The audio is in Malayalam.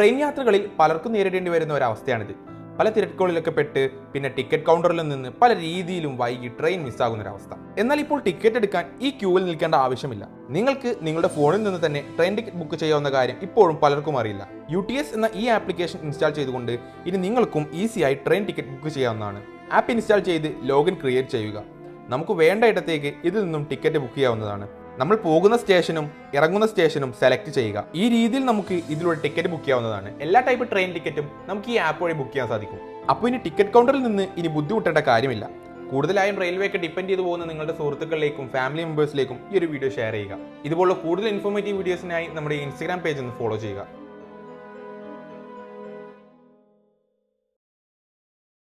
ട്രെയിൻ യാത്രകളിൽ പലർക്കും നേരിടേണ്ടി വരുന്ന ഒരവസ്ഥയാണിത്. പല തിരക്കുകളിലൊക്കെ പെട്ട് പിന്നെ ടിക്കറ്റ് കൗണ്ടറിൽ നിന്ന് പല രീതിയിലും വൈകി ട്രെയിൻ മിസ്സാകുന്ന ഒരവസ്ഥ. എന്നാൽ ഇപ്പോൾ ടിക്കറ്റ് എടുക്കാൻ ഈ ക്യൂവിൽ നിൽക്കേണ്ട ആവശ്യമില്ല. നിങ്ങൾക്ക് നിങ്ങളുടെ ഫോണിൽ നിന്ന് തന്നെ ട്രെയിൻ ടിക്കറ്റ് ബുക്ക് ചെയ്യാവുന്ന കാര്യം ഇപ്പോഴും പലർക്കും അറിയില്ല. യു ടി എസ് എന്ന ഈ ആപ്ലിക്കേഷൻ ഇൻസ്റ്റാൾ ചെയ്തുകൊണ്ട് ഇനി നിങ്ങൾക്കും ഈസിയായി ട്രെയിൻ ടിക്കറ്റ് ബുക്ക് ചെയ്യാവുന്നതാണ്. ആപ്പ് ഇൻസ്റ്റാൾ ചെയ്ത് ലോഗിൻ ക്രിയേറ്റ് ചെയ്യുക. നമുക്ക് വേണ്ട ഇടത്തേക്ക് ഇതിൽ നിന്നും ടിക്കറ്റ് ബുക്ക് ചെയ്യാവുന്നതാണ്. നമ്മൾ പോകുന്ന സ്റ്റേഷനും ഇറങ്ങുന്ന സ്റ്റേഷനും സെലക്ട് ചെയ്യുക. ഈ രീതിയിൽ നമുക്ക് ഇതിലൂടെ ടിക്കറ്റ് ബുക്ക് ചെയ്യാവുന്നതാണ്. എല്ലാ ടൈപ്പ് ട്രെയിൻ ടിക്കറ്റും നമുക്ക് ഈ ആപ്പ് വഴി ബുക്ക് ചെയ്യാൻ സാധിക്കും. അപ്പോൾ ഇനി ടിക്കറ്റ് കൗണ്ടറിൽ നിന്ന് ഇനി ബുദ്ധിമുട്ടേണ്ട കാര്യമില്ല. കൂടുതലായും റെയിൽവേക്ക് ഡിപ്പെൻഡ് ചെയ്തു പോകുന്ന നിങ്ങളുടെ സുഹൃത്തുക്കളിലേക്കും ഫാമിലി മെമ്പേഴ്സിലേക്കും ഈ ഒരു വീഡിയോ ഷെയർ ചെയ്യുക. ഇതുപോലുള്ള കൂടുതൽ ഇൻഫോർമേറ്റീവ് വീഡിയോസിനായി നമ്മുടെ ഇൻസ്റ്റാഗ്രാം പേജ് ഒന്ന് ഫോളോ ചെയ്യുക.